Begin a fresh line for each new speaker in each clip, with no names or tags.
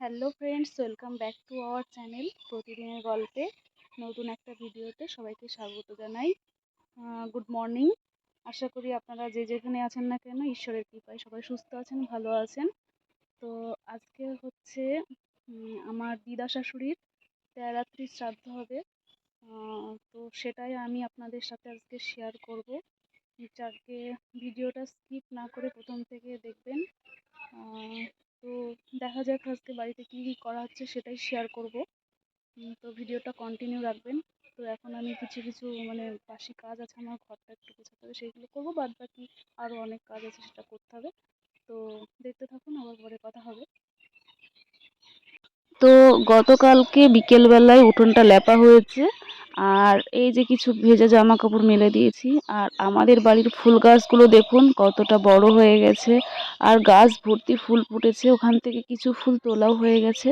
Hello friends welcome back to our channel প্রতিদিনের গল্পে নতুন একটা ভিডিওতে সবাইকে স্বাগত জানাই। গুড মর্নিং আশা করি আপনারা যে যেখানে আছেন না কেন, ঈশ্বরের কৃপায় সবাই সুস্থ আছেন, ভালো আছেন। তো আজকে হচ্ছে আমার দিদা শাশুড়ির তেরাত্রি শ্রাদ্ধ হবে। তো সেটাই আমি আপনাদের সাথে আজকে শেয়ার করব। যাকে ভিডিওটা স্কিপ না করে প্রথম থেকে দেখবেন। তো দেখা যাক আজকে বাড়িতে কী কী করা হচ্ছে সেটাই শেয়ার করব। তো ভিডিওটা কন্টিনিউ রাখবেন। তো এখন আমি কিছু কিছু মানে বাসি কাজ আছে আমার, ঘরটা একটু গোছাতে হবে সেইগুলো করব, বাদ বাকি আরও অনেক কাজ আছে সেটা করতে হবে। তো দেখতে থাকুন, আবার পরে কথা হবে। তো গতকালকে বিকেলবেলায় উঠোনটা লেপা হয়েছে। আর এই যে কিছু ভেজা জামা কাপড় মেলে দিয়েছি, আর আমাদের বাড়ির ফুল গাছগুলো দেখুন কতটা বড় হয়ে গেছে, আর গাছ ভর্তি ফুল ফুটেছে, ওখান থেকে কিছু ফুল তোলাও হয়ে গেছে,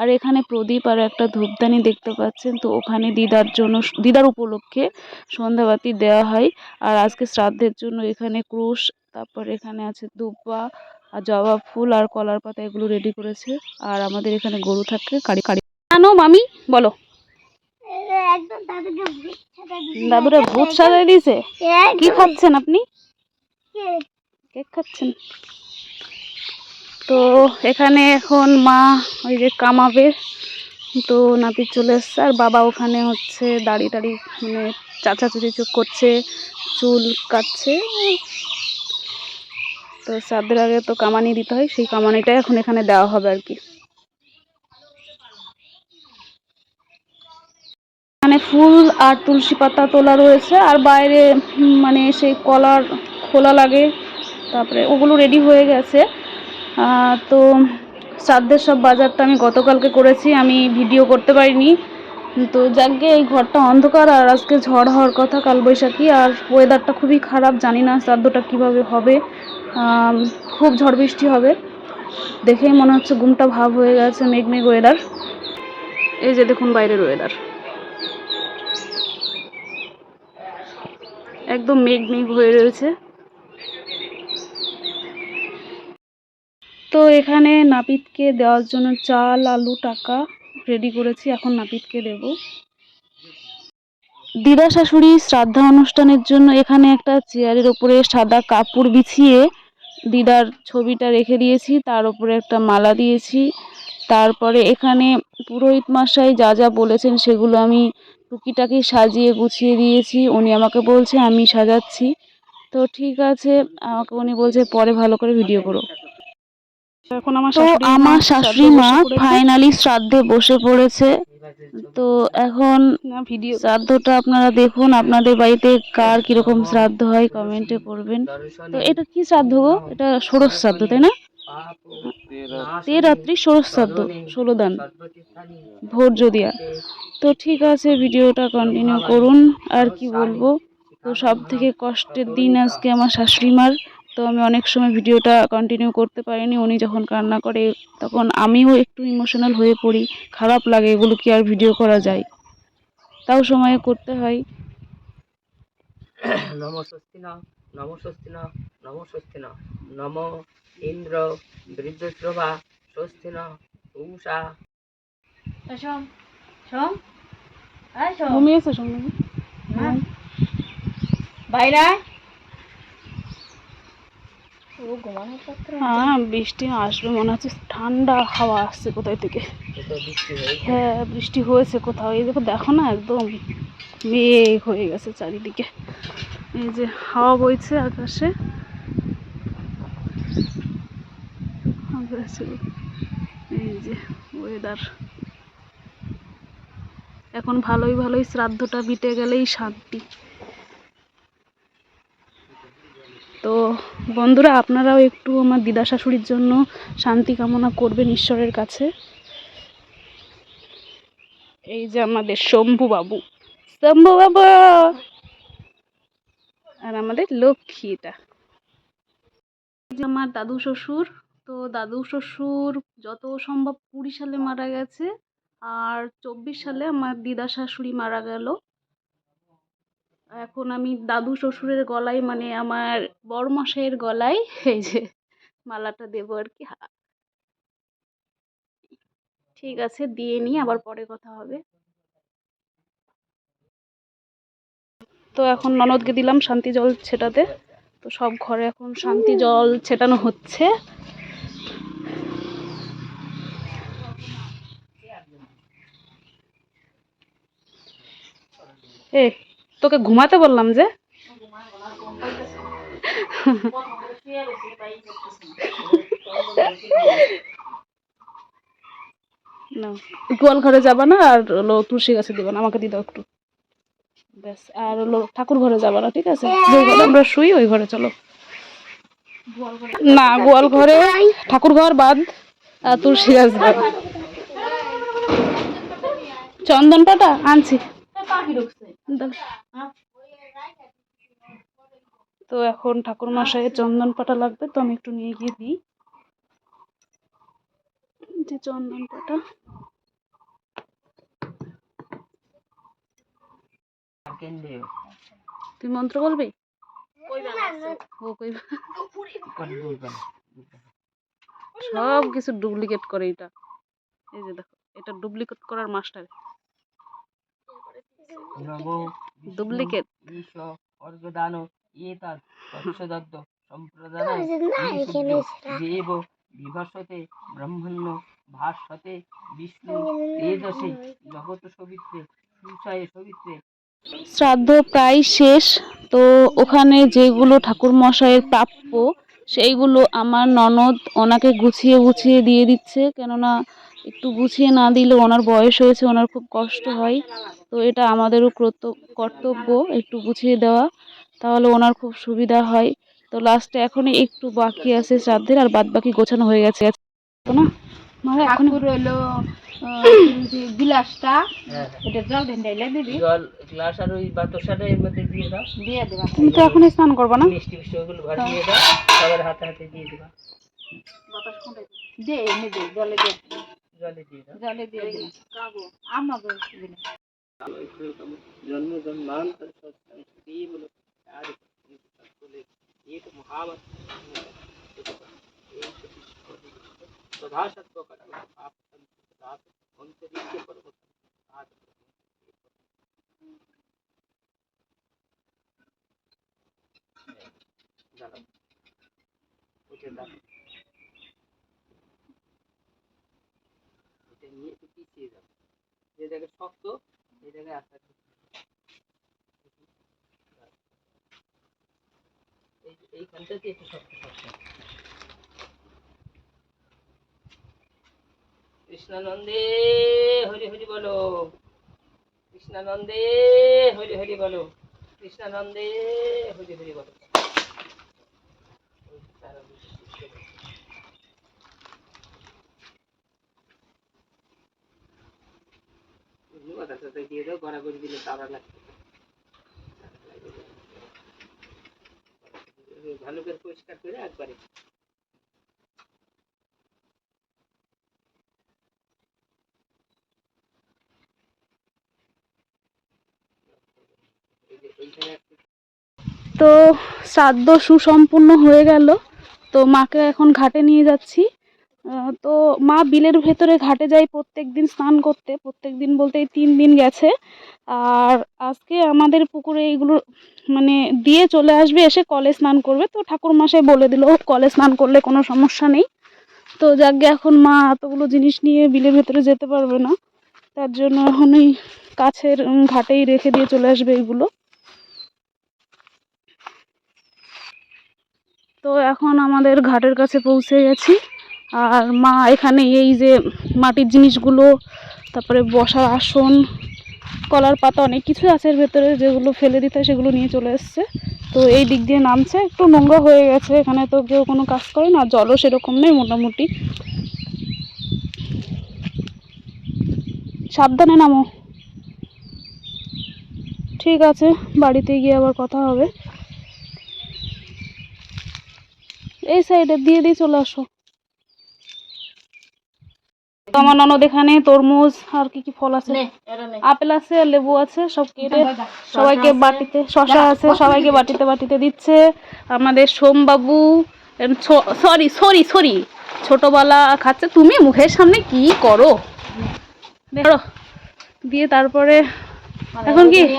আর এখানে প্রদীপ আর একটা ধূপদানি দেখতে পাচ্ছেন, তো ওখানে দিদার জন্য, দিদার উপলক্ষে সন্ধ্যাবাতি দেওয়া হয়, আর আজকে শ্রাদ্ধের জন্য এখানে ক্রুশ, তারপর এখানে আছে দুব্বা, আর জবা ফুল, আর কলার পাতা এগুলো রেডি করেছে, আর আমাদের এখানে গরু থাকে কাড়ি কাড়ি জানো মামি, বলো
একদম দাদুকে ভূত সাজায় দিয়েছে।
দাদুরা ভূত সাজাই দিয়েছে কি খাচ্ছেন আপনি?
কেক।
খাচ্ছেন? তো এখানে এখন মা ওই যে কামাবে। তো নাতি চলে এসছে আর বাবা ওখানে হচ্ছে দাড়ি টাড়ি মানে চাচা চুচি চুপ করছে চুল কাটছে। তো শ্রাদ্ধের আগে তো কামানি দিতে হয় সেই কামানিটাই এখন এখানে দেওয়া হবে আর কি। মানে ফুল আর তুলসী পাতা তোলা রয়েছে, আর বাইরে মানে সেই কলার খোলা লাগে, তারপরে ওগুলো রেডি হয়ে গেছে। তো শ্রাদ্ধের সব বাজারটা আমি গতকালকে করেছি, আমি ভিডিও করতে পারিনি। তো যাকে এই ঘরটা অন্ধকার, আর আজকে ঝড় হওয়ার কথা কালবৈশাখী, আর ওয়েদারটা খুবই খারাপ, জানি না শ্রাদ্ধটা কীভাবে হবে। খুব ঝড় বৃষ্টি হবে। দেখেই মনে হচ্ছে ঘুমটা ভাব হয়ে গেছে মেঘ মেঘ ওয়েদার এই যে দেখুন বাইরের ওয়েদার একদম মেঘ মেঘ হয়ে রয়েছে। তো এখানে নাপিতকে দেওয়ার জন্য চাল, আলু, টাকা রেডি করেছি, এখন নাপিতকে দেব। দিদা শাশুড়ি শ্রাদ্ধা অনুষ্ঠানের জন্য এখানে একটা চেয়ারের ওপরে সাদা কাপড় বিছিয়ে দিদার ছবিটা রেখে দিয়েছি, তার উপরে একটা মালা দিয়েছি। তারপরে এখানে পুরোহিত মশাই যা যা বলেছেন সেগুলো আমি টুকিটাকি সাজিয়ে গুছিয়ে দিয়েছি। উনি আমাকে বলছে আমি সাজাচ্ছি। তো ঠিক আছে আমাকে উনি বলছে পরে ভালো করে ভিডিও করো। এখন আমার তো আমার শাশুড়ি মা ফাইনালি শ্রাদ্ধে বসে পড়েছে। তো এখন ভিডিও শ্রাদ্ধটা আপনারা দেখুন আপনাদের বাড়িতে কার কীরকম শ্রাদ্ধ হয় কমেন্টে করবেন। তো এটা কি শ্রাদ্ধ গো? এটা ষোড়শ শ্রাদ্ধ তাই না? তে রাত্রি ষোড়শ শ্রাদ্ধ ষোলো দান। ভোজ্য দিয়া তো ঠিক আছে, ভিডিওটা কন্টিনিউ করুন। আর কি বলব? তো সব থেকে কষ্টের দিন আজকে আমার শাশুড়ি মার তো আমি অনেক সময় ভিডিওটা কন্টিনিউ করতে পারিনি। উনি যখন কান্না করে, তখন আমিও একটু ইমোশনাল হয়ে পড়ি। খারাপ লাগে এগুলো কি আর ভিডিও করা যায়? তাও সময়ে করতে হয়।
নম স্বস্তিন নম স্বস্তিন নম স্বস্তিন নম ইন্দ্র বৃদ্ধশ্রভা স্বস্তিন উষা।
ঘুমিয়েছে
বাইরে
হ্যাঁ বৃষ্টি আসবে মনে হচ্ছে ঠান্ডা হাওয়া আসছে কোথায় থেকে। হ্যাঁ বৃষ্টি হয়েছে কোথাও। এই দেখো দেখো না একদম মেঘ হয়ে গেছে চারিদিকে। এই যে হাওয়া বইছে আকাশে। আকাশে এই যে ওয়েদার এখন ভালোই ভালোই শ্রাদ্ধটা বিটে গেলেই শান্তি। তো বন্ধুরা, আপনারাও একটু আমার দিদা শাশুড়ির জন্য শান্তি কামনা করবেন ঈশ্বরের কাছে। এই যে আমাদের শম্ভু বাবু। শম্ভু বাবু! আর আমাদের লক্ষ্মী এটা। এই যে আমার দাদু শ্বশুর। তো দাদু শ্বশুর যত সম্ভব কুড়ি সালে মারা গেছে। আর চব্বিশ সালে আমার দিদা শাশুড়ি মারা গেল। এখন আমি দাদু শ্বশুরের গলায় মানে আমার বড়মশাইয়ের গলায় এই যে মালাটা দেবো আর কি। ঠিক আছে দিয়ে নিই আবার পরে কথা হবে। তো এখন ননদকে দিলাম শান্তি জল ছেটাতে। তো সব ঘরে এখন শান্তি জল ছেটানো হচ্ছে। এ, তোকে ঘুমাতে বললাম যে? গোয়াল ঘরে যাবা না, আর হলো তুলসী গাছে দিবা না, আমাকে দিয়ে দাও একটু। ব্যাস, আর হলো ঠাকুর ঘরে যাবা না, ঠিক আছে? আমরা শুই, ওই ঘরে চলো। না, গোয়াল ঘরে ঠাকুর ঘর বাদ, আর তুলসী গাছ চন্দন পাটা আনছি। তো এখন ঠাকুর মশাইয়ের চন্দন পাটা লাগবে, তো আমি একটু নিয়ে গিয়ে দিই। যে চন্দন পাটা। তুই মন্ত্র বলবি? সব কিছু ডুপ্লিকেট করে এটা। এই যে দেখো, এটা ডুপ্লিকেট করার মাস্টার
নম
ডুপ্লিকেট
ঈশ অর্গদান এতার তৎসদদ্দ সম্প্রদান
না, এখানে সেটা।
দেব বিভাসতে ব্রহ্মণ্য ভাস্বতে বিষ্ণু তেজসে জগত সবিত্রে সুষায় সবিত্রে।
শ্রাদ্ধ প্রায় শেষ তো ওখানে যেগুলো ঠাকুর মশাইয়ের প্রাপ্য সেইগুলো আমার ননদ ওনাকে গুছিয়ে গুছিয়ে দিয়ে দিচ্ছে। কেননা একটু গুছিয়ে না দিলে ওনার বয়স হয়েছে ওনার খুব কষ্ট হয়। তো এটা আমাদেরও কর্ত- কর্তব্য একটু বুঝিয়ে দেওয়া। তাহলে ওনার খুব সুবিধা হয়। তো লাস্টে এখন একটু বাকি আছে শ্রাদ্ধের আর বাদ বাকি গোছানো হয়ে গেছে। না মানে এখন
হইল
হ্যাঁ।
এটা জল দিন ডাইলে দিবি।
জল গ্লাস আর ওই বাতাসাটা এর মধ্যে দিয়ে দাও।
দিয়ে দেবা।
তুমি তো এখন স্নান করবে না?
মিষ্টি মিষ্টি ওগুলো ঘর দিয়ে দাও। সবার হাতে হাতে দিয়ে দিবা।
দে এনে দে জলে দে।
জলে দিয়ে দাও।
জলে দিয়ে দিবি। আমাকে দিবি
জন্ম জন্মান্তর সৎসংস্কৃতি বলো আর সকলে এক মহাবত প্রধাসত্ব করা পাপ সন্ত অন্তরিক্ষ পর্বত জানো উঠে দাও এটা নিয়ে একটু পিছিয়ে যাও যে জায়গায় শক্ত এই জায়গায় শক্ত। কৃষ্ণানন্দে হরি হরি বলো। কৃষ্ণানন্দে হরি হরি বলো। কৃষ্ণানন্দে হরি হরি বলো ওই তারা বুঝতে পেরেছে। আচ্ছা দিয়ে দাও গড়াগড়ি দিলে তারা লাগবে ভালো করে পরিষ্কার করে একবারে
তো শ্রাদ্ধ সুসম্পূর্ণ হয়ে গেল, তো মাকে এখন ঘাটে নিয়ে যাচ্ছি। তো মা বিলের ভেতরে ঘাটে যায় প্রত্যেক দিন স্নান করতে প্রত্যেক দিন বলতে এই তিন দিন গেছে। আর আজকে আমাদের পুকুরে এইগুলো মানে দিয়ে চলে আসবে, এসে কলে স্নান করবে। তো ঠাকুর মশাই বলে দিল, কলে স্নান করলে কোনো সমস্যা নেই। তো যাকে এখন মা এতগুলো জিনিস নিয়ে বিলের ভেতরে যেতে পারবে না। তার জন্য এখন এই কাছের ঘাটেই রেখে দিয়ে চলে আসবে এইগুলো। তো এখন আমাদের ঘাটের কাছে পৌঁছে গেছি। আর মা এখানে এই যে মাটির জিনিসগুলো, তারপরে বসার আসন, কলার পাতা অনেক কিছু আছে এর ভেতরে যেগুলো ফেলে দিতে সেগুলো নিয়ে চলে এসছে। তো এই দিক দিয়ে নামছে, একটু নোংরা হয়ে গেছে, এখানে তো কেউ কোনো কাজ করে না, জলও সেরকম নেই মোটামুটি। সাবধানে নামো। ঠিক আছে, বাড়িতে গিয়ে আবার কথা হবে। এই সাইডে দিয়ে দিয়ে চলে আসো। আমার ননদ এখানে তরমুজ আর কি কি ফল আছে? আপেল আছে লেবু আছে সব কেটে সবাইকে বাটিতে শশা আছে সবাইকে বাটিতে বাটিতে দিচ্ছে। আমাদের সোমবাবু সরি সরি সরি ছোটবেলা খাচ্ছে। তুমি মুখের সামনে কি করো? দেখো দিয়ে তারপরে এখন কি?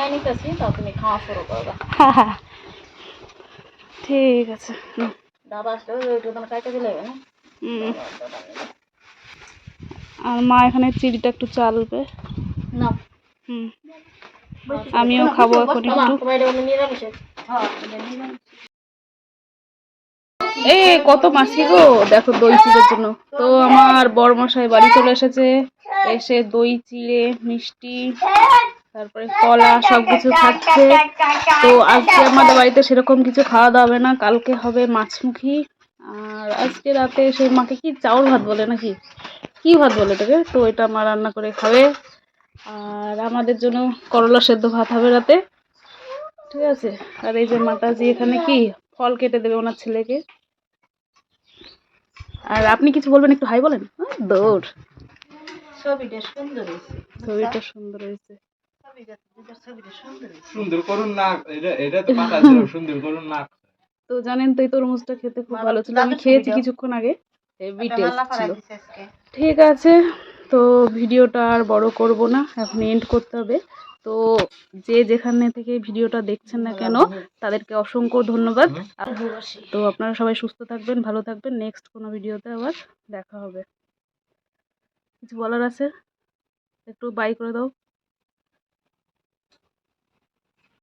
ঠিক আছে
দাদা আসলে ওই কাইটা দিলে না।
আর মা এখানে চিড়িটা একটু চালবে।
না।
হুম। আমিও খাব এখন একটু। এ কত মাসি গো? দেখো দই চিড়ের জন্য। তো আমার বড় মশাই বাড়ি চলে এসেছে। এসে দই চিড়ে মিষ্টি তারপরে কলা সবকিছু খাচ্ছে। তো আজকে আমাদের বাড়িতে সেরকম কিছু খাওয়া দাওয়া হবে না। কালকে হবে মাছমুখী। আর আজকে রাতে সেই মাকে কি চাউল ভাত বলে নাকি? কি ভাত বলে এটাকে? তো এটা মা রান্না করে খাবে। আর আমাদের জন্য করলা সেদ্ধ ভাত হবে রাতে। ঠিক আছে? আর এই যে মাতাজি এখানে কি ফল কেটে দেবে ওনার ছেলেকে? আর আপনি কিছু বলবেন একটু হাই বলেন। দৌড়।
ছবিটা সুন্দর হয়েছে।
ছবিটা সুন্দর হয়েছে।
ছবিটা দুটার ছবিটা সুন্দর
করুন না এটা এটা তো পাতা সুন্দর করুন না।
তো জানেন তো এই তরমুজটা খেতে খুব
ভালো
ছিল। আমি খেয়েছি কিছুক্ষণ আগে। হেভি টেস্ট ছিল। ঠিক আছে তো ভিডিওটা আর বড় করব না এখন এন্ড করতে হবে। তো যে যেখানে থেকে ভিডিওটা দেখছেন না কেন তাদেরকে অসংখ্য ধন্যবাদ। তো আপনারা সবাই সুস্থ থাকবেন ভালো থাকবেন। নেক্সট কোনো ভিডিওতে আবার দেখা হবে। কিছু বলার আছে? একটু বাই করে দাও।